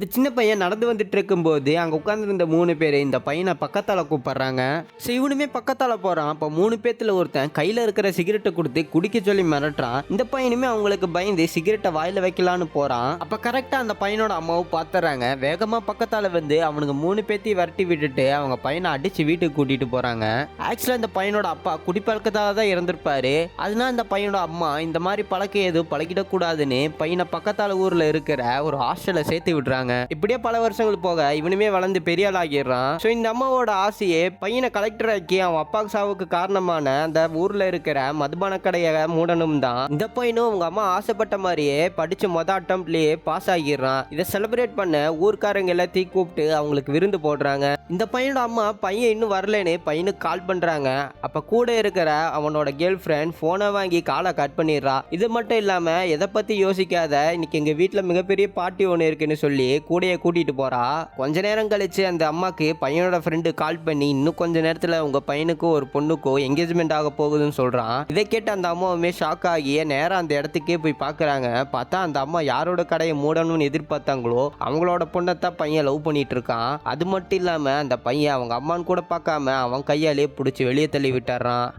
இந்த சின்ன பையன் நடந்து வந்துட்டு இருக்கும்போது அங்கே உட்காந்துருந்த மூணு பேர் இந்த பையனை பக்கத்தால் கூப்பிட்றாங்க. ஸோ இவனுமே பக்கத்தால் போகிறான் அப்போ மூணு பேத்துல ஒருத்தன் கையில் இருக்கிற சிகரெட்டை கொடுத்து குடிக்க சொல்லி மிரட்டுறான். இந்த பையனுமே அவங்களுக்கு பயந்து சிகரெட்டை வாயில் வைக்கலான்னு போகிறான் அப்போ கரெக்டாக அந்த பையனோட அம்மாவும் பார்த்துறாங்க. வேகமாக பக்கத்தால் வந்து அவனுக்கு மூணு பேத்தையும் விரட்டி விட்டுட்டு அவங்க பையனை அடித்து வீட்டுக்கு கூட்டிகிட்டு போகிறாங்க ஆக்சுவலாக இந்த பையனோட அப்பா குடிப்பழக்கத்தால் தான் இறந்துருப்பாரு. அதனால இந்த பையனோட அம்மா இந்த மாதிரி பழக்கம் எதுவும் பழக்கிடக்கூடாதுன்னு பையனை பக்கத்தால் ஊரில் இருக்கிற ஒரு ஹாஸ்டலில் சேர்த்து விடுறாங்க. இப்படியே பல வருஷங்கள் போக இவனுமே வளர்ந்து பெரிய ஆள் ஆகிடுறான். ஸோ இந்த அம்மாவோட ஆசையே பையனை கலெக்டர் ஆக்கி அவன் அப்பா சாவுக்கு காரணமான அந்த ஊரில் இருக்கிற மதுபான கடையை மூடணும் தான். இந்த பையனும் அவங்க அம்மா ஆசைப்பட்ட மாதிரியே படிச்சு மொத அட்டம்ப்ட்லயே பாஸ் ஆகிடுறான். இதை செலிப்ரேட் பண்ண ஊர்க்காரங்க எல்லாத்தையும் கூப்பிட்டு அவங்களுக்கு விருந்து போடுறாங்க. இந்த பையனோட அம்மா பையன் இன்னும் வரலன்னு பையனுக்கு கால் பண்றாங்க. அப்ப கூட இருக்கிற அவனோட கேர்ள் ஃப்ரெண்ட் போனை வாங்கி காலை கட் பண்ணிடுறா. இது மட்டும் இல்லாம எதை பத்தி யோசிக்காத இன்னைக்கு எங்க வீட்டில் மிகப்பெரிய பார்ட்டி ஒன்று இருக்குன்னு சொல்லி கூடையே கூட்டிகிட்டு போகிறா கொஞ்ச நேரம் கழிச்சு அந்த அம்மாக்கு பையனோட ஃப்ரெண்டு கால் பண்ணி இன்னும் கொஞ்ச நேரத்தில் உங்கள் பையனுக்கோ ஒரு பொண்ணுக்கோ என்கேஜ்மெண்ட் ஆக போகுதுன்னு சொல்கிறான் இதை கேட்டு அந்த அம்மாவுமே ஷாக் ஆகி நேரம் அந்த இடத்துக்கே போய் பார்க்கறாங்க பார்த்தா அந்த அம்மா யாரோட கடையை மூடணும்னு எதிர்பார்த்தாங்களோ அவங்களோட பொண்ணைத்தான் பையன் லவ் பண்ணிட்டு இருக்கான். அது மட்டும் இல்லாமல் அந்த பையன் அவங்க அம்மான்னு கூட பார்க்காம அவன் கையாலே பிடிச்சி வெளியே தள்ளி விட்டுறான்.